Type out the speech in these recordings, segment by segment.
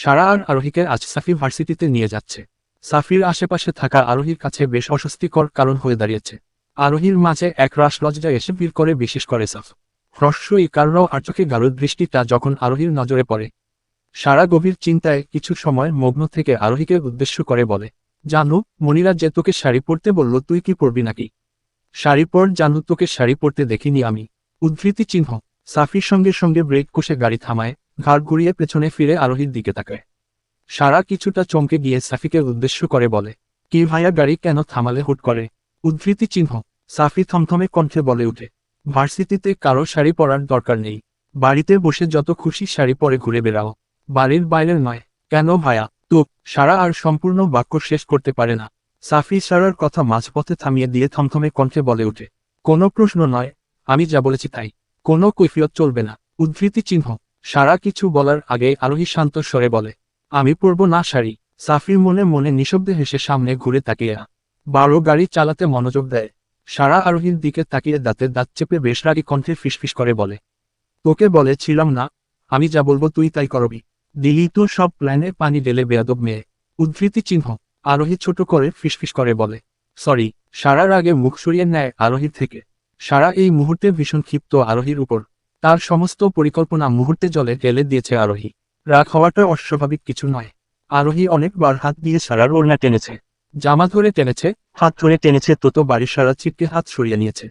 সারা আর আরোহীকে আজ সাফি ভার্সিটিতে নিয়ে যাচ্ছে। সাফির আশেপাশে থাকা আরোহীর কাছে বেশ অস্বস্তিকর কারণ হয়ে দাঁড়িয়েছে। আরোহীর মাঝে এক রাস লজ্জা এসে ভিড় করে বিশেষ করে সাফ। হ্রস্বই কারণ আর চোখে গাঢ় দৃষ্টিটা যখন আরোহীর নজরে পড়ে, সারা গভীর চিন্তায় কিছু সময় মগ্ন থেকে আরোহীকে উদ্দেশ্য করে বলে, জানু, মনিরা যে তোকে শাড়ি পরতে বলল, তুই কি পরবি নাকি? শাড়ি পর, জানু, তোকে শাড়ি পরতে দেখিনি আমি। উদ্ধৃতি চিহ্ন। সাফির সঙ্গে সঙ্গে ব্রেক কষে গাড়ি থামায় ঘাড় ঘুরিয়ে পেছনে ফিরে আরোহীর দিকে তাকায়। সারা কিছুটা চমকে গিয়ে সাফিকে উদ্দেশ্য করে বলে, কি ভাইয়া গাড়ি কেন থামালে? হুট করে। উদ্ধৃতি চিহ্ন। সাফি থমথমে কণ্ঠে বলে উঠে ভার্সিটিতে কারও শাড়ি পরার দরকার নেই। বাড়িতে বসে যত খুশি শাড়ি পরে ঘুরে বেড়াও। বাড়ির বাইরের নয়। কেন ভায়া তো, সারা আর সম্পূর্ণ বাক্য শেষ করতে পারে না। সাফি সারার কথা মাঝপথে থামিয়ে দিয়ে থমথমে কণ্ঠে বলে উঠে কোনো প্রশ্ন নয়। আমি যা বলেছি তাই। কোনো কৈফিয়ত চলবে না। উদ্ধৃতি চিহ্ন। সারা কিছু বলার আগে আরোহী শান্ত স্বরে বলে, আমি পরব না শাড়ি। সাফির মনে মনে নিঃশব্দে হেসে সামনে ঘুরে তাকিয়ে, বারো গাড়ি চালাতে মনোযোগ দেয়। সারা আরোহীর দিকে তাকিয়ে দাঁতে দাঁত চেপে বেশ রাগী কণ্ঠে ফিসফিস করে বলে, তোকে বলেছিলাম না, আমি যা বলব তুই তাই করবি। দিলি তো সব প্ল্যানে পানি ঢেলে বেয়াদব মেয়ে। উদ্ধৃতি চিহ্ন, আরোহী ছোট করে ফিসফিস করে বলে, সরি। সারার আগে মুখ সরিয়ে নেয় আরোহীর থেকে। সারা এই মুহূর্তে ভীষণ ক্ষিপ্ত আরোহীর উপর। তার সমস্ত পরিকল্পনা মুহূর্তে জলে ঢেলে দিয়েছে আরোহী। রাগ হওয়াটা অস্বাভাবিক কিছু নয়। আরোহী অনেকবার হাত দিয়ে সারার ওড়না টেনেছে। জামা ধরে টেনেছে, হাত ধরে টেনেছে, তত বাড়ির সারা ছিটকে হাত সরিয়ে নিয়েছে।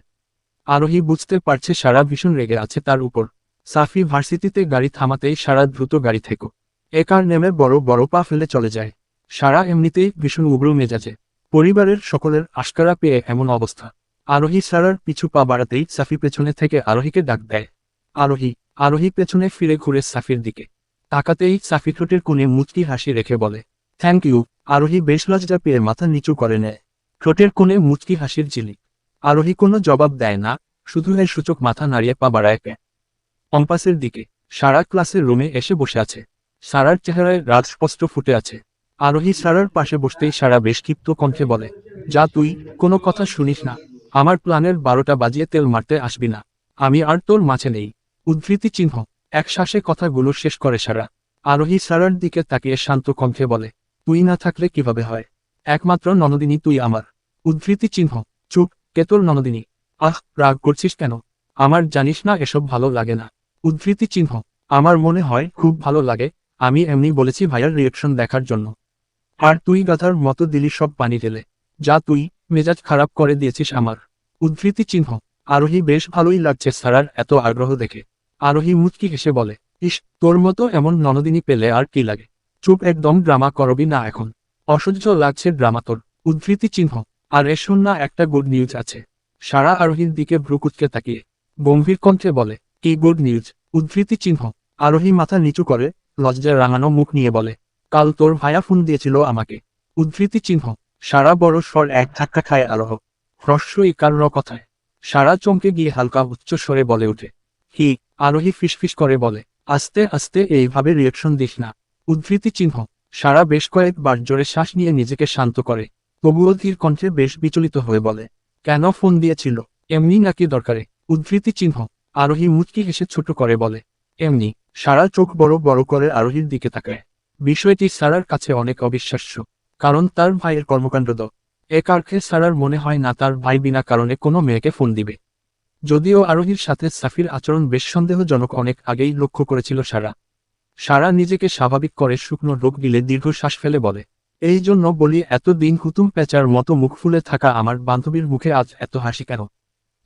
আরোহী বুঝতে পারছে সারা ভীষণ রেগে আছে তার উপর। সাফি ভার্সিটিতে গাড়ি থামাতেই সারা দ্রুত গাড়ি থেকে। একার নেমে বড় বড় পা ফেলে চলে যায়। সারা এমনিতেই ভীষণ উগ্র মেজাজে। পরিবারের সকলের আশকারা পেয়ে এমন অবস্থা। আরোহী সারার পিছু পা বাড়াতেই সাফি পেছনে থেকে আরোহীকে ডাক দেয়। আরোহী আরোহী পেছনে ফিরে ঘুরে সাফির দিকে। তাকাতেই সাফি ঠোঁটের কোণে মুচকি হাসি রেখে বলে থ্যাংক ইউ আরোহী বেশ লজ্জা পেয়ে মাথা নিচু করে নেয়। ঠোঁটের কোণে মুচকি হাসির ঝিলিক। আরোহী কোনো জবাব দেয় না, শুধু এর সূচক মাথা নাড়িয়ে পা বাড়ায় পে কম্পাসের দিকে সারা ক্লাসের রুমে এসে বসে আছে। সারার চেহারায় রাত স্পষ্ট ফুটে আছে। আরোহী সারার পাশে বসতেই সারা বেশ ক্ষিপ্ত কণ্ঠে বলে, যা তুই, কোনো কথা শুনিস না। আমার প্ল্যানের বারোটা বাজিয়ে তেল মারতে আসবি না। আমি আর তোর মাঝে নেই। উদ্ধৃতি চিহ্ন। এক শ্বাসে কথাগুলো শেষ করে সারা। আরোহী সারার দিকে তাকিয়ে শান্ত কণ্ঠে বলে, তুই না থাকলে কীভাবে হয়? একমাত্র ননদিনী তুই আমার। উদ্ধৃতি চিহ্ন, চুপ, কে তোর ননদিনী? আহ, রাগ করছিস কেন? আমার জানিস না এসব ভালো লাগে না। উদ্ধৃতি চিহ্ন, আমার মনে হয় খুব ভালো লাগে, আমি এমনি বলেছি ভাইয়ার রিয়েকশন দেখার জন্য। আর তুই গাধার মতো দিলি সব পানি ঢেলে। যা তুই, মেজাজ খারাপ করে দিয়েছিস আমার। উদ্ধৃতি চিহ্ন, আরোহী বেশ ভালোই লাগছে সারার এত আগ্রহ দেখে। আরোহী মুচকি হেসে বলে, ইস, তোর মতো এমন ননদিনী পেলে আর কি লাগে? চুপ একদম ড্রামা করবি না এখন। অসহ্য লাগছে ড্রামা তোর। উদ্ধৃতি চিহ্ন। আর এসন না, একটা গুড নিউজ আছে। সারা আরোহীর দিকে ভ্রুকুচকে তাকিয়ে। গম্ভীর কণ্ঠে বলে, কি গুড নিউজ উদ্ধৃতি চিহ্ন। আরোহী মাথা নিচু করে লজ্জায় রাঙানো মুখ নিয়ে বলে, কাল তোর ভায়া ফোন দিয়েছিল আমাকে। উদ্ধৃতি চিহ্ন। সারা বড় স্বর এক ধাক্কা খায় আরোহ। হ্রস্ব ইকার কথায়। সারা চমকে গিয়ে হালকা উচ্চ স্বরে বলে ওঠে হি আরোহী ফিসফিস করে বলে, আস্তে আস্তে এইভাবে রিয়েকশন দিস না। উদ্ধৃতি চিহ্ন। সারা বেশ কয়েকবার জোরে শ্বাস নিয়ে নিজেকে শান্ত করে। তবুও ধীর কণ্ঠে বেশ বিচলিত হয়ে বলে, কেন ফোন দিয়েছিল? এমনি নাকি দরকারে? উদ্ধৃতি চিহ্ন। আরোহী মুচকি হেসে ছোট করে বলে, এমনি। সারা চোখ বড় বড় করে আরোহীর দিকে তাকায়। বিষয়টি সারার কাছে অনেক অবিশ্বাস্য, কারণ তার ভাইয়ের কর্মকাণ্ড দ। এ কারখে সারার মনে হয় না তার ভাই বিনা কারণে কোনো মেয়েকে ফোন দিবে। যদিও আরোহীর সাথে সাফির আচরণ বেশ সন্দেহজনক অনেক আগেই লক্ষ্য করেছিল সারা। সারা নিজেকে স্বাভাবিক করে শুকনো রোগ গিলে দীর্ঘ শ্বাস ফেলে বলে, এই জন্য বলি, এতদিন হুতুম পেঁচার মতো মুখ ফুলে থাকা আমার বান্ধবীর মুখে আজ এত হাসি কেন?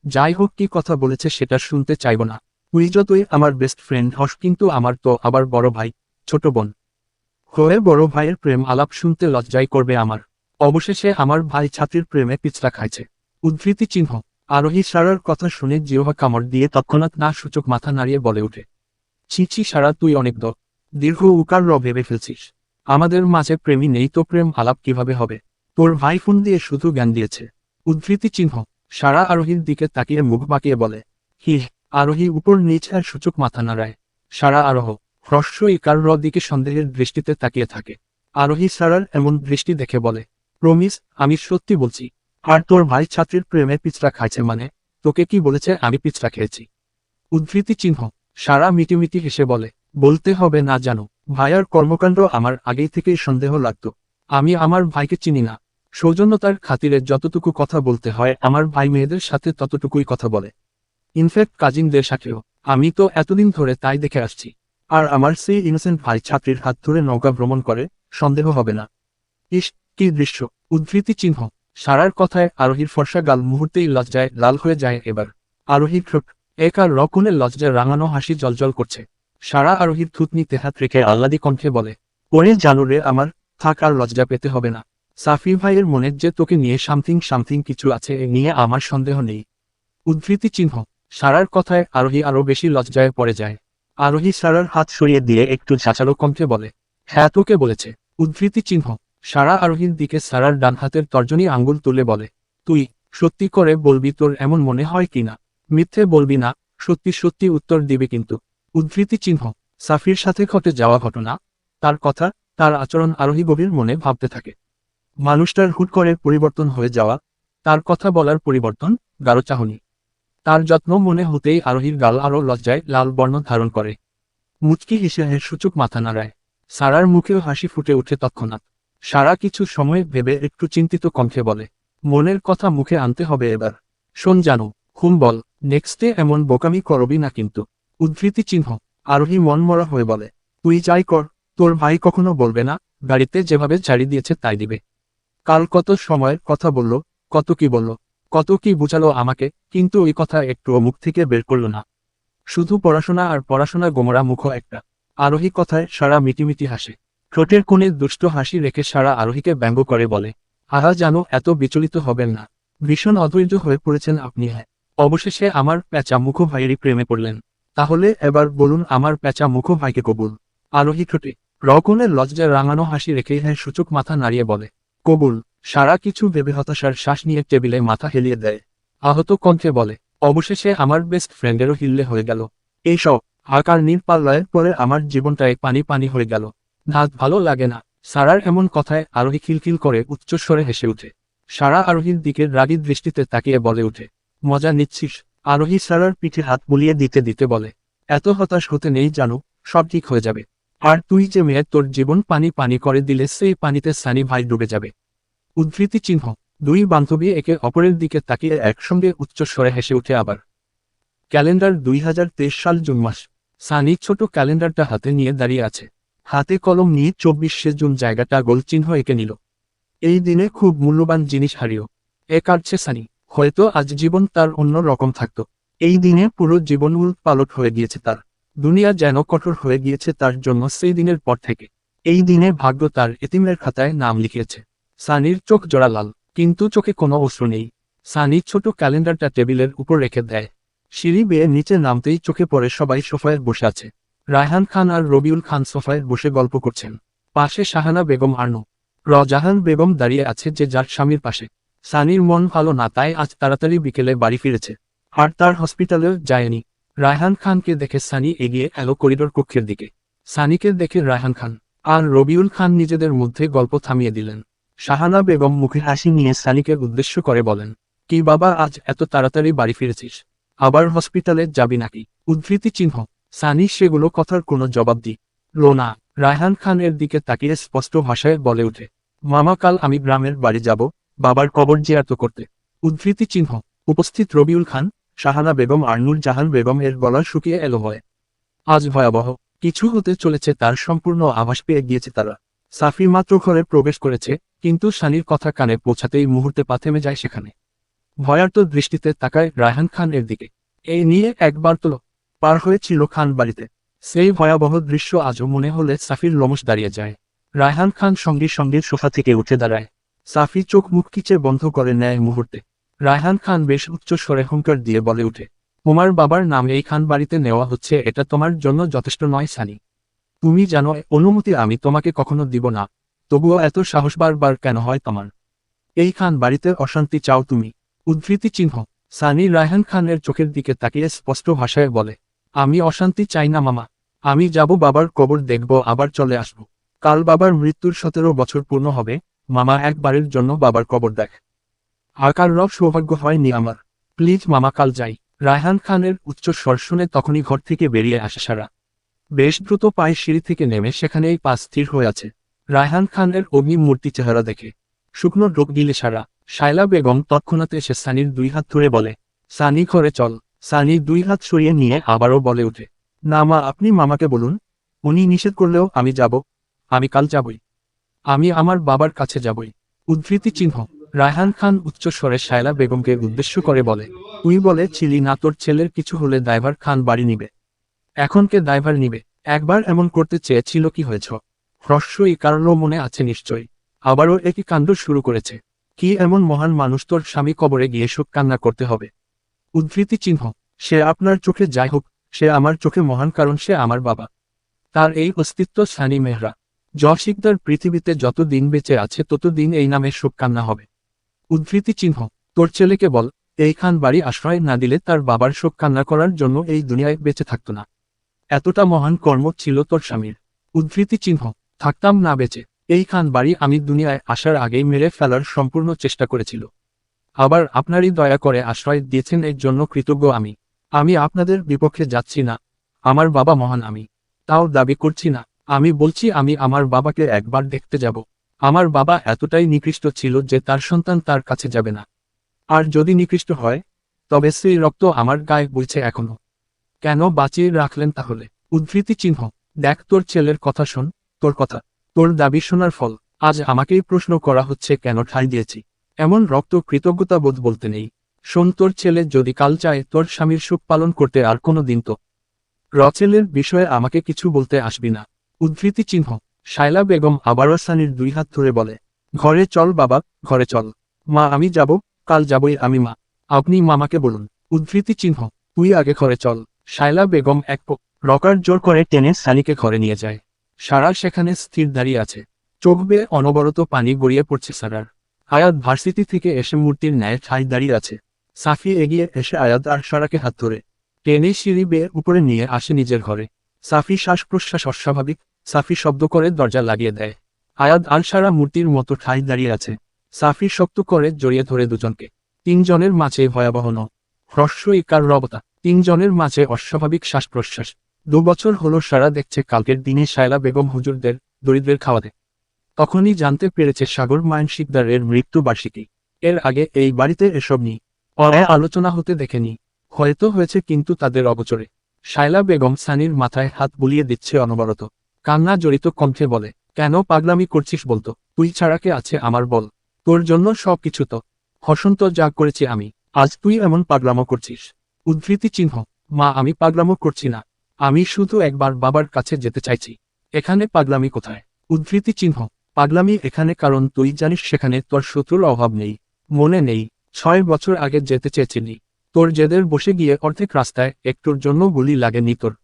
যাই হোক, কি কথা বলেছে সেটা শুনতে চাইব না। তুই যতই আমার বেস্ট ফ্রেন্ড হস, কিন্তু আমার তো আবার বড় ভাই, ছোট বোন। হয়ে বড় ভাইয়ের প্রেম আলাপ শুনতে লজ্জাই করবে আমার। অবশেষে আমার ভাই ছাত্রীর প্রেমে পিছলা খাইছে। উদ্ধৃতি চিহ্ন। আরোহী সারার কথা শুনে জিহ্বা কামড় দিয়ে তৎক্ষণাৎ না সূচক মাথা নাড়িয়ে বলে ওঠে ছিছি সারা, তুই অনেক দ দীর্ঘ উকার র ভেবে ফেলছিস। আমাদের মাঝে প্রেমী নেই তো প্রেম আলাপ কীভাবে হবে? তোর ভাই ফোন দিয়ে শুধু জ্ঞান দিয়েছে। উদ্ধৃতি চিহ্ন। সারা আরোহীর দিকে তাকিয়ে মুখ বাঁকিয়ে বলে, হি আরোহী উপর নিচ আর সূচক মাথা নাড়ায়। সারা আরোহ, হ্রস্ব ইকার র দিকে সন্দেহের দৃষ্টিতে তাকিয়ে থাকে। আরোহী সারার এমন দৃষ্টি দেখে বলে, প্রমিস, আমি সত্যি বলছি। আর তোর ভাই ছাত্রীর প্রেমে পিছড়া খাইছে মানে? তোকে কি বলেছে, আমি পিছড়া খেয়েছি উদ্ধৃতি চিহ্ন। সারা মিটিমিটি হেসে বলে, বলতে হবে না জানো ভাইয়ার কর্মকাণ্ড আমার আগেই থেকেই সন্দেহ লাগতো। আমি আমার ভাইকে চিনি না। সৌজন্যতার খাতিরে যতটুকু কথা বলতে হয়, আমার ভাই মেয়েদের সাথে ততটুকুই কথা বলে। ইনফ্যাক্ট কাজিনদের সাথেও। আমি তো এতদিন ধরে তাই দেখে আসছি। আর আমার সেই ইনোসেন্ট ভাই ছাত্রীর হাত ধরে নৌকা ভ্রমণ করে, সন্দেহ হবে না। ইস, কি দৃশ্য। উদ্ধৃতি চিহ্ন। সারার কথায় আরোহীর ফর্সা গাল মুহূর্তেই লজ্জায় লাল হয়ে যায় এবার। আরোহী ঠোঁট, এক আর লজ্জায় রাঙানো হাসি জলজল করছে। সারা আরোহীর থুতনিতে হাত রেখে আহ্লাদি কণ্ঠে বলে, ওরে জানো রে আমার, থাক আর লজ্জা পেতে হবে না। সাফি ভাইয়ের মনে যে তোকে নিয়ে সামথিং সামথিং কিছু আছে এ নিয়ে আমার সন্দেহ নেই। উদ্ধৃতি চিহ্ন, সারার কথায় আরোহী আরও বেশি লজ্জায় পড়ে যায়। আরোহী সারার হাত সরিয়ে দিয়ে একটু ঝাঁচালো কণ্ঠে বলে হ্যাঁ তোকে বলেছে। উদ্ধৃতি চিহ্ন সারা আরোহীর দিকে সারার ডান হাতের তর্জনী আঙ্গুল তুলে বলে, তুই সত্যি করে বলবি তোর এমন মনে হয় কিনা মিথ্যে বলবি না, সত্যি সত্যি উত্তর দিবে কিন্তু। উদ্ধৃতি চিহ্ন, সাফির সাথে ঘটে যাওয়া ঘটনা? তার কথা, তার আচরণ আরোহী গভীর মনে ভাবতে থাকে। মানুষটার হুট করে পরিবর্তন হয়ে যাওয়া, তার কথা বলার পরিবর্তন, গাঢ় চাহনি। তার যত্ন মনে হতেই আরোহীর গাল আরও লজ্জায় লাল বর্ণ ধারণ করে। মুচকি হিসেহের সূচক মাথা নাড়ায়। সারার মুখেও হাসি ফুটে ওঠে তৎক্ষণাৎ। সারা কিছু সময় ভেবে একটু চিন্তিত কণ্ঠে বলে, মনের কথা মুখে আনতে হবে এবার। শোন জানো হুম বল নেক্সটে এমন বোকামি করবি না কিন্তু। উদ্ধৃতি চিহ্ন, আরোহী মনমরা হয়ে বলে, তুই যাই কর, তোর ভাই কখনো বলবে না, গাড়িতে যেভাবে ছাড়ি দিয়েছে তাই দিবে। কাল কত সময়ের কথা বলল, কত কি বলল, কত কি বুঝালো আমাকে, কিন্তু ওই কথা একটুও মুখ থেকে বের করল না। শুধু পড়াশোনা আর পড়াশোনা গোমরা মুখ একটা। আরোহী কথায় সারা মিটিমিটি হাসে। ঠোঁটের কোণে দুষ্ট হাসি রেখে সারা আরোহীকে ব্যঙ্গ করে বলে, আহা জানো, এত বিচলিত হবেন না। ভীষণ অধৈর্য হয়ে পড়েছেন আপনি হ্যাঁ। অবশেষে আমার প্যাঁচা মুখ ভাইয়েরই প্রেমে পড়লেন। তাহলে এবার বলুন আমার প্যাঁচা মুখ ভাইকে কবুল। আরোহী ঠোঁটে রকনের লজ্জায় রাঙানো হাসি রেখে হ্যাঁ সূচক মাথা নাড়িয়ে বলে, কবুল। সারা কিছু ভেবে হতাশার শ্বাস নিয়ে টেবিলে মাথা হেলিয়ে দেয়। আহত কণ্ঠে বলে, অবশেষে আমার বেস্ট ফ্রেন্ডেরও হিল্লে হয়ে গেল। এইসব আকার নীল পাল্লায়ের পরে আমার জীবনটায় পানি পানি হয়ে গেল। নাচ ভালো লাগে না। সারার এমন কথায় আরোহী খিলখিল করে উচ্চস্বরে হেসে উঠে। সারা আরোহীর দিকে রাগী দৃষ্টিতে তাকিয়ে বলে উঠে, মজা নিচ্ছিস। আরোহী সারার পিঠে হাত বুলিয়ে দিতে দিতে বলে, এত হতাশ হতে নেই জানো, সব ঠিক হয়ে যাবে। আর তুই যে মেয়ে, তোর জীবন পানি পানি করে দিলে সেই পানিতে সানি ভাই ডুবে যাবে। উদ্ধৃতি চিহ্ন, দুই বান্ধবী একে অপরের দিকে তাকিয়ে একসঙ্গে উচ্চস্বরে হেসে উঠে আবার, ক্যালেন্ডার দুই হাজার তেইশ সাল জুন মাস। সানি ছোট ক্যালেন্ডারটা হাতে নিয়ে দাঁড়িয়ে আছে। হাতে কলম নিয়ে চব্বিশে জুন জায়গাটা গোল চিহ্ন এঁকে নিল। এই দিনে খুব মূল্যবান জিনিস হারিও। এ কাটছে সানি। হয়তো আজ জীবন তার অন্য রকম থাকত। এই দিনে পুরো জীবন পালট হয়ে গিয়েছে তার। দুনিয়া যেন কঠোর হয়ে গিয়েছে তার জন্য সেই দিনের পর থেকে। এই দিনে ভাগ্য তার এতিমের খাতায় নাম লিখিয়েছে। সানির চোখ জোড়া লাল, কিন্তু চোখে কোনো অশ্রু নেই। সানি ছোট ক্যালেন্ডারটা টেবিলের উপর রেখে দেয়। সিঁড়ি বেয়ে নিচে নামতেই চোখে পড়ে সবাই সোফায় বসে আছে। রায়হান খান আর রবিউল খান সোফায় বসে গল্প করছেন। পাশে শাহানা বেগম আর্নু। রজাহান বেগম দাঁড়িয়ে আছে যে যার স্বামীর পাশে। সানির মন ভালো না, তাই আজ তাড়াতাড়ি বিকেলে বাড়ি ফিরেছে। আর তার হসপিটালেও যায়নি। রায়হান খানকে দেখে সানি এগিয়ে এলো করিডোর কক্ষের দিকে। সানিকে দেখে রায়হান খান আর রবিউল খান নিজেদের মধ্যে গল্প থামিয়ে দিলেন। শাহানা বেগম মুখে হাসি নিয়ে সানিকে উদ্দেশ্য করে বলেন, কি বাবা, আজ এত তাড়াতাড়ি বাড়ি ফিরেছিস। আবার হসপিটালে যাবি নাকি? উদ্ধৃতি চিহ্ন। সানি সেগুলো কথার কোনো জবাব দি। লোনা, রায়হান খানের দিকে তাকিয়ে স্পষ্ট ভাষায় বলে ওঠে, মামা, কাল আমি গ্রামের বাড়ি যাব, বাবার কবর জিয়ারত করতে। উদ্ধৃতি চিহ্ন, উপস্থিত রবিউল খান, শাহানা বেগম আর্নুর জাহান বেগম এর গলা শুকিয়ে এলো হয়। আজ ভয়াবহ, কিছু হতে চলেছে তার সম্পূর্ণ আভাস পেয়ে গিয়েছে তারা। সাফি মাত্র ঘরে প্রবেশ করেছে, কিন্তু সানির কথা কানে পৌঁছাতেই মুহূর্তে পা থেমে যায় সেখানে। ভয়ার্ত দৃষ্টিতে তাকায় রায়হান খান এর দিকে। এই নিয়ে একবার তোলো পার হয়েছিল খান বাড়িতে। সেই ভয়াবহ দৃশ্য আজও মনে হলে সাফির লোমস দাঁড়িয়ে যায়। রায়হান খান সঙ্গে সঙ্গে সোফা থেকে উঠে দাঁড়ায়। সাফি চোখ মুখ কিচে বন্ধ করে নেয় মুহূর্তে। রায়হান খান বেশ উচ্চ স্বরে হুঙ্কার দিয়ে বলে উঠে তোমার বাবার নাম এই খান বাড়িতে নেওয়া হচ্ছে এটা তোমার জন্য যথেষ্ট নয় সানি। তুমি জানো অনুমতি আমি তোমাকে কখনো দিব না। তবুও এত সাহস বারবার কেন হয় তোমার? এই খান বাড়িতে অশান্তি চাও তুমি। উদ্ধৃতি চিহ্ন। সানি রায়হান খানের চোখের দিকে তাকিয়ে স্পষ্ট ভাষায় বলে আমি অশান্তি চাই না, মামা। আমি যাব, বাবার কবর দেখব, আবার চলে আসব। কাল বাবার মৃত্যুর সতেরো বছর পূর্ণ হবে। মামা, একবারের জন্য বাবার কবর দেখ। আকার রব সৌভাগ্য হয়নি আমার। প্লিজ, মামা, কাল যাই। রায়হান খানের উচ্চ শুনে তখনই ঘর থেকে বেরিয়ে আসে সারা। বেশ দ্রুত পায়ে সিঁড়ি থেকে নেমে সেখানেই পা স্থির হয়ে আছে। রায়হান খানের অগ্নি মূর্তি চেহারা দেখে। শুকনো ডোক গিলে সারা। শায়লা বেগম তৎক্ষণাৎ এসে সানির দুই হাত ধরে বলে, সানি, ঘরে চল। সানি দুই হাত সরিয়ে নিয়ে আবারও বলে ওঠে, না মা, আপনি মামাকে বলুন। উনি নিষেধ করলেও আমি যাব। আমি কাল যাবই। আমি আমার বাবার কাছে যাবই। উদ্ধৃতি চিহ্ন। রায়হান খান উচ্চস্বরে শায়লা বেগমকে উদ্দেশ্য করে বলে, তুই বলে ছিলি না, তোর ছেলের কিছু হলে ড্রাইভার খান বাড়ি নিবে। এখন কে ড্রাইভার নিবে? একবার এমন করতে চেয়েছিল কি হয়েছ? হ্রস্বই কারণও মনে আছে নিশ্চয়ই। আবারও একই কাণ্ড শুরু করেছে। কি এমন মহান মানুষ তোর স্বামী কবরে গিয়ে শোক কান্না করতে হবে? উদ্ধৃতি চিহ্ন। সে আপনার চোখে যাই হোক, সে আমার চোখে মহান কারণ সে আমার বাবা। তার এই অস্তিত্ব সানি মেহরা। যশিকদার পৃথিবীতে যত দিন বেঁচে আছে, তত দিন এই নামে শোক কান্না হবে। উদ্ধৃতি চিহ্ন। তোর ছেলেকে বল, এইখান বাড়ি আশ্রয় না দিলে তার বাবার শোক কান্না করার জন্য এই দুনিয়ায় বেঁচে থাকত না। এতটা মহান কর্ম ছিল তোর স্বামীর। উদ্ধৃতি চিহ্ন। থাকতাম না বেঁচে। এই খান বাড়ি আমি দুনিয়ায় আসার আগেই মেরে ফেলার সম্পূর্ণ চেষ্টা করেছিল। আবার আপনারই দয়া করে আশ্রয় দিয়েছেন এর জন্য কৃতজ্ঞ আমি। আমি আপনাদের বিপক্ষে যাচ্ছি না। আমার বাবা মহান আমি। তাও দাবি করছি না। আমি বলছি আমি আমার বাবাকে একবার দেখতে যাব। আমার বাবা এতটাই নিকৃষ্ট ছিল যে তার সন্তান তার কাছে যাবে না। আর যদি নিকৃষ্ট হয়, তবে সেই রক্ত আমার গায়ে বইছে এখনও। কেন বাঁচিয়ে রাখলেন তাহলে? উদ্ধৃতি চিহ্ন। দেখ তোর ছেলের কথা শোন, তোর কথা। তোর দাবি শোনার ফল। আজ আমাকেই প্রশ্ন করা হচ্ছে কেন ঠাঁই দিয়েছি? এমন রক্ত কৃতজ্ঞতা বোধ বলতে নেই। শোন, তোর ছেলে যদি কাল চায়, তোর স্বামীর সুখ পালন করতে আর কোনো দিন তো। রচেলের বিষয়ে আমাকে কিছু বলতে আসবি না। উদ্ধৃতি চিহ্ন। শায়লা বেগম আবারও সানির দুই হাত ধরে বলে, ঘরে চল বাবা, ঘরে চল। মা, আমি যাব, কাল যাবই আমি মা। আপনি মামাকে বলুন। উদ্ধৃতি চিহ্ন। তুই আগে ঘরে চল। শায়লা বেগম এক রকার জোর করে টেনে সানিকে ঘরে নিয়ে যায়। সারা সেখানে স্থির দাঁড়িয়ে আছে। চোখ বেয়ে অনবরত পানি গড়িয়ে পড়ছে সারার। আয়াত ভার্সিটি থেকে এসে মূর্তির ন্যায় ঠাই দাঁড়িয়ে আছে। সাফি এগিয়ে এসে আয়াত আর হাত ধরে। টেনে সিঁড়ি বেয়ে উপরে নিয়ে আসে নিজের ঘরে। সাফি শ্বাস প্রশ্বাস অস্বাভাবিক। সাফি শব্দ করে দরজা লাগিয়ে দেয়। আয়াদ আর সারা মূর্তির মতো ঠাই দাঁড়িয়ে আছে। সাফি শক্ত করে জড়িয়ে ধরে দুজনকে। তিনজনের মাঝে ভয়াবহ ন হ্রস্ব ইকার রবতা। তিনজনের মাঝে অস্বাভাবিক শ্বাস প্রশ্বাস দু বছর হলো সারা দেখছে কালকের দিনে শায়লা বেগম হুজুরদের, দরিদ্রের খাওয়াতে। তখনই জানতে পেরেছে সাগর মায়ন শিকদারের মৃত্যু বার্ষিকী। এর আগে এই বাড়িতে এসব নিয়ে পরে আলোচনা হতে দেখেনি। হয়তো হয়েছে কিন্তু তাদের অগোচরে। শায়লা বেগম সানির মাথায় হাত বুলিয়ে দিচ্ছে অনবরত। কান্না জড়িত কণ্ঠে বলে, কেন পাগলামি করছিস বলতো? তুই ছাড়া কে আছে আমার বল। তোর জন্য সব কিছু তো। হসন্ত যা করেছি আমি, আজ তুই এমন পাগলামো করছিস। উদ্ধৃতি চিহ্ন, মা, আমি পাগলামো করছি না। আমি শুধু একবার বাবার কাছে যেতে চাইছি। এখানে পাগলামি কোথায়? উদ্ধৃতি চিহ্ন পাগলামি এখানে কারণ তুই জানিস সেখানে তোর শত্রুর অভাব নেই, মনে নেই, ছয় বছর আগে যেতে চেয়েছিলি। তোর জেদের বসে গিয়ে অর্ধেক রাস্তায় একটুর জন্য গুলি লাগেনি তোর।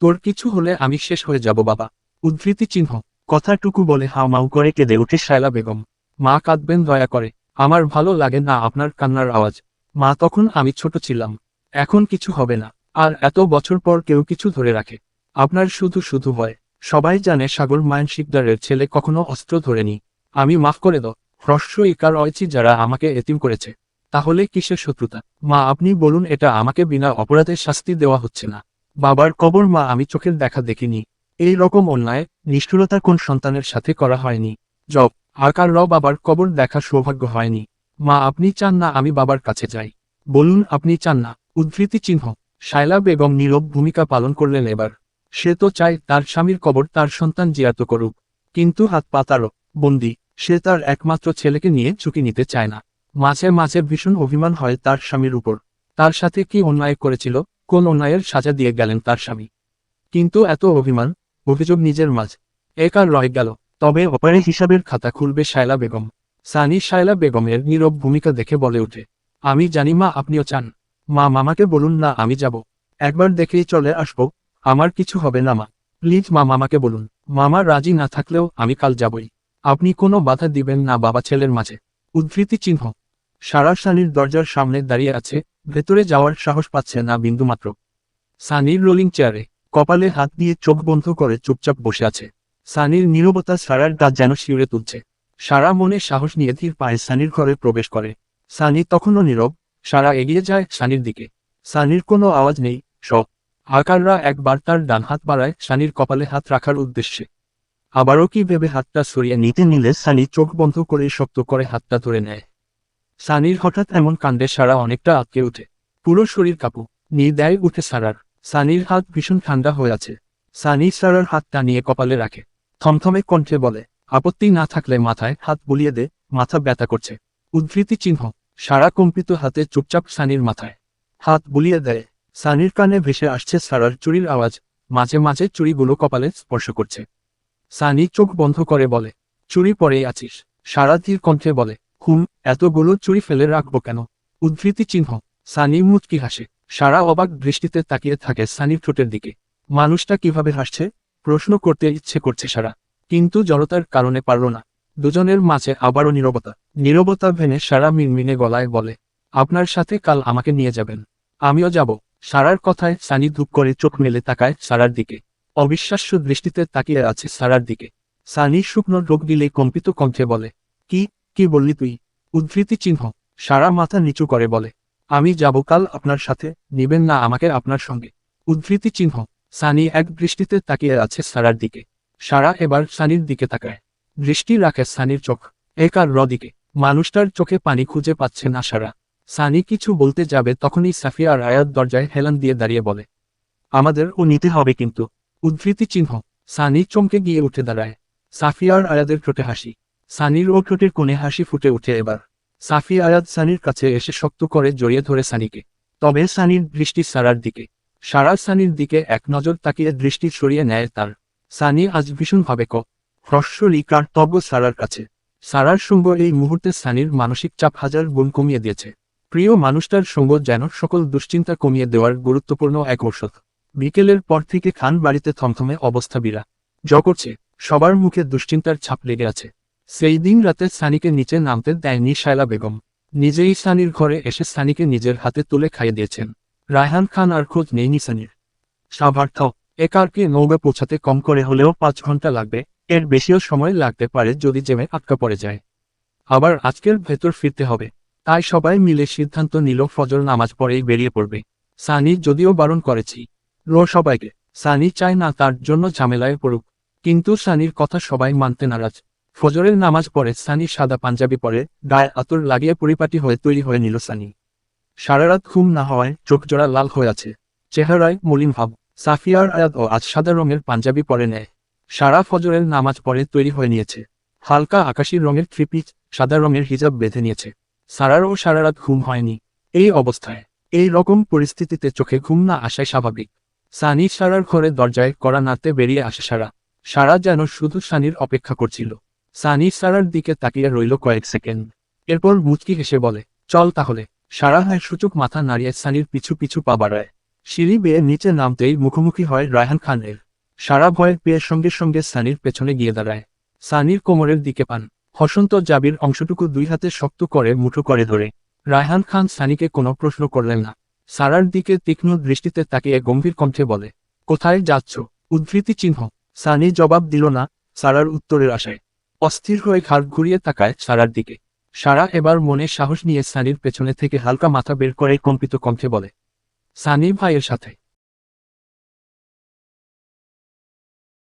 তোর কিছু হলে আমি শেষ হয়ে যাব বাবা। উদ্ধৃতি চিহ্ন। কথাটুকু বলে হাও মাউ করে কেঁদে উঠে শায়লা বেগম। মা কাঁদবেন দয়া করে। আমার ভালো লাগে না আপনার কান্নার আওয়াজ। মা তখন আমি ছোট ছিলাম। এখন কিছু হবে না। আর এত বছর পর কেউ কিছু ধরে রাখে। আপনার শুধু শুধু ভয়। সবাই জানে সাগর মায়ন শিকদারের ছেলে কখনো অস্ত্র ধরেনি। আমি মাফ করে দাও, হ্রস্ব ইকার অয়চি যারা আমাকে এতিম করেছে। তাহলে কিসের শত্রুতা? মা, আপনি বলুন, এটা আমাকে বিনা অপরাধে শাস্তি দেওয়া হচ্ছে না। বাবার কবর, মা, আমি চোখের দেখা দেখিনি। এই রকম অন্যায় নিষ্ঠুরতা কোন সন্তানের সাথে করা হয়নি। জব আকার র বাবার কবর দেখা সৌভাগ্য হয়নি। মা, আপনি চান না আমি বাবার কাছে যাই। বলুন, আপনি চান না। উদ্ধৃতি চিহ্ন শায়লা বেগম নীরব ভূমিকা পালন করলেন এবার। সে তো চায় তার স্বামীর কবর তার সন্তান জিয়াত করুক, কিন্তু হাত পাতারও বন্দি, সে তার একমাত্র ছেলেকে নিয়ে ঝুঁকি নিতে চায় না। মাঝে মাঝে ভীষণ অভিমান হয় তার স্বামীর উপর। তার সাথে কি অন্যায় করেছিল, কোন অন্যায়ের সাজা দিয়ে গেলেন তার স্বামী। কিন্তু এত অভিমান, অভিযোগ নিজের মাঝ। একার রয়ে গেল, তবে অপারে হিসাবের খাতা খুলবে শায়লা বেগম। সানি শায়লা বেগমের নীরব ভূমিকা দেখে বলে ওঠে, আমি জানি মা, আপনিও চান। মা, মামাকে বলুন না, আমি যাব। একবার দেখেই চলে আসব আমার কিছু হবে না, মা। প্লিজ, মা, মামাকে বলুন। মামা রাজি না থাকলেও আমি কাল যাবই। আপনি কোনো বাধা দিবেন না বাবা ছেলের মাঝে। উদ্ধৃতি চিহ্ন। সারা সানির দরজার সামনে দাঁড়িয়ে আছে, ভেতরে যাওয়ার সাহস পাচ্ছে না বিন্দুমাত্র সানির রোলিং চেয়ারে কপালে হাত দিয়ে চোখ বন্ধ করে চুপচাপ বসে আছে। সানির নীরবতা সারার দাঁত যেন শিউরে তুলছে। সারা মনে সাহস নিয়ে ধীর পায়ে সানির ঘরে প্রবেশ করে। সানি তখনও নীরব, সারা এগিয়ে যায় সানির দিকে। সানির কোনো আওয়াজ নেই, সব আকাররা একবার তার ডান হাত বাড়ায় সানির কপালে হাত রাখার উদ্দেশ্যে। আবারও কি ভেবে হাতটা সরিয়ে নিতে নিলে সানি চোখ বন্ধ করে শক্ত করে হাতটা ধরে নেয়। সানির হঠাৎ এমন কাণ্ডে সারা অনেকটা আটকে উঠে পুরো শরীর কাপু। নি দেয় উঠে সারার। সানির হাত ভীষণ ঠান্ডা হয়ে আছে। সানি সারার হাত টানিয়ে কপালে রাখে। থমথমে কণ্ঠে বলে, আপত্তি না থাকলে মাথায় হাত বুলিয়ে দে, মাথা ব্যথা করছে। উদ্ধৃতি চিহ্ন। সারা কম্পিত হাতে চুপচাপ সানির মাথায় হাত বুলিয়ে দেয়। সানির কানে ভেসে আসছে সারার চুরির আওয়াজ। মাঝে মাঝে চুরিগুলো কপালে স্পর্শ করছে। সানি চোখ বন্ধ করে বলে, চুরি পরেই আছিস। সারা ধীর কণ্ঠে বলে, হুম, এতগুলো চুরি ফেলে রাখব কেন? উদ্ধৃতি চিহ্ন। সানি মুচকি হাসে। সারা অবাক দৃষ্টিতে তাকিয়ে থাকে সানির ঠোঁটের দিকে। মানুষটা কীভাবে হাসছে? প্রশ্ন করতে ইচ্ছে করছে সারা। কিন্তু জড়তার কারণে পারল না। দুজনের মাঝে আবারও নীরবতা। নীরবতা ভেঙে সারা মিনমিনে গলায় বলে, আপনার সাথে কাল আমাকে নিয়ে যাবেন। আমিও যাব। সারার কথায় সানি ধূপ করে চোখ মেলে তাকায় সারার দিকে। অবিশ্বাস্য দৃষ্টিতে তাকিয়ে আছে সারার দিকে। সানি শুকনো রোগ দিলে কম্পিত কণ্ঠে বলে, কি কি বললি তুই? উদ্ধৃতি চিহ্ন। সারা মাথা নিচু করে বলে, আমি যাব কাল আপনার সাথে, নিবেন না আমাকে আপনার সঙ্গে। উদ্ধৃতি চিহ্ন। সানি এক দৃষ্টিতে তাকিয়ে আছে সারার দিকে। সারা এবার সানির দিকে তাকায়। দৃষ্টি রাখে সানির চোখ। একার র দিকে মানুষটার চোখে পানি খুঁজে পাচ্ছে না সারা। সানি কিছু বলতে যাবে তখনই সাফিয়া রায়াত দরজায় হেলান দিয়ে দাঁড়িয়ে বলে, আমাদের ও নিতে হবে কিন্তু। উদ্ধৃতি চিহ্ন সানি চমকে গিয়ে উঠে দাঁড়ায়। সাফিয়ার আয়াদের ঠোঁটে হাসি। সানির ও ঠোঁটের কোণে হাসি ফুটে উঠে এবার। সাফি আয়াদ সানির কাছে এসে শক্ত করে জড়িয়ে ধরে সানিকে। তবে সানির দৃষ্টি সারার দিকে। সারা সানির দিকে এক নজর তাকিয়ে দৃষ্টি সরিয়ে নেয় তার। সানি আজ ভীষণভাবে ক হ্রস্বরি কার্তব্য সারার কাছে। সারার সঙ্গ এই মুহূর্তে সানির মানসিক চাপ হাজার গুণ কমিয়ে দিয়েছে। প্রিয় মানুষটার সঙ্গ যেন সকল দুশ্চিন্তা কমিয়ে দেওয়ার গুরুত্বপূর্ণ এক ঔষধ। বিকেলের পর থেকে খান বাড়িতে থমথমে অবস্থা বিরা। করছে সবার মুখে দুশ্চিন্তার ছাপ লেগে আছে। সেই দিন রাতে সানিকে নিচে নামতে দেয়নি শায়লা বেগম। নিজেই সানির ঘরে এসে সানিকে নিজের হাতে তুলে খাইয়ে দিয়েছেন। রায়হান খান আর খোঁজ নেইনি সানির। সাভার্থ একারকে নৌকা পৌঁছাতে কম করে হলেও পাঁচ ঘণ্টা লাগবে, এর বেশিও সময় লাগতে পারে যদি জেমে আটকা পড়ে যায়। আবার আজকের ভেতর ফিরতে হবে। তাই সবাই মিলে সিদ্ধান্ত নিল ফজর নামাজ পরেই বেরিয়ে পড়বে। সানি, যদিও বারণ করেছি। রো, সবাইকে। সানি চায় না তার জন্য ঝামেলায় পড়ুক। কিন্তু সানির কথা সবাই মানতে নারাজ। ফজরের নামাজ পরে সানি সাদা পাঞ্জাবি পরে, গায়ে আতর লাগিয়ে পরিপাটি হয়ে তৈরি হয়ে নিল সানি। সারারাত ঘুম না হওয়ায় চোখ জোড়া লাল হয়ে আছে। চেহারায় মলিন ভাব। সাফিয়ার আয়াত ও আজ সাদা রঙের পাঞ্জাবি পরে নেয়। সারা ফজরের নামাজ পরে তৈরি হয়ে নিয়েছে। হালকা আকাশি রঙের থ্রিপিচ সাদা রঙের হিজাব বেঁধে নিয়েছে। সারারও সারারাত ঘুম হয়নি। এই অবস্থায়, এই রকম পরিস্থিতিতে চোখে ঘুম না আসাই স্বাভাবিক। সানি সারার ঘরে দরজায় কড়া নাতে বেরিয়ে আসে সারা। সারা যেন শুধু সানির অপেক্ষা করছিল। সানি সারার দিকে তাকিয়ে রইল কয়েক সেকেন্ড। এরপর মুচকি হেসে বলে, চল তাহলে। সারা হায় সূচক মাথা নাড়িয়ে সানির পিছু পিছু পা বাড়ায়। সিঁড়ি বেয়ে নিচে নামতেই মুখোমুখি হয় রায়হান খানের। সারা ভয়ের পেয়ের সঙ্গে সঙ্গে সানির পেছনে গিয়ে দাঁড়ায়। সানির কোমরের দিকে পান। হসন্ত জাবির অংশটুকু দুই হাতে শক্ত করে মুঠো করে ধরে। রায়হান খান সানিকে কোনো প্রশ্ন করলেন না। সারার দিকে তীক্ষ্ণ দৃষ্টিতে তাকিয়ে গম্ভীর কণ্ঠে বলে, কোথায় যাচ্ছ? উদ্ধৃতি চিহ্ন। সানি জবাব দিল না, সারার উত্তরের আশায়। অস্থির হয়ে ঘাট ঘুরিয়ে তাকায় সারার দিকে। সারা এবার মনে সাহস নিয়ে সানির পেছনে থেকে হালকা মাথা বের করে কম্পিত কণ্ঠে বলে, সানি ভাইয়ের সাথে।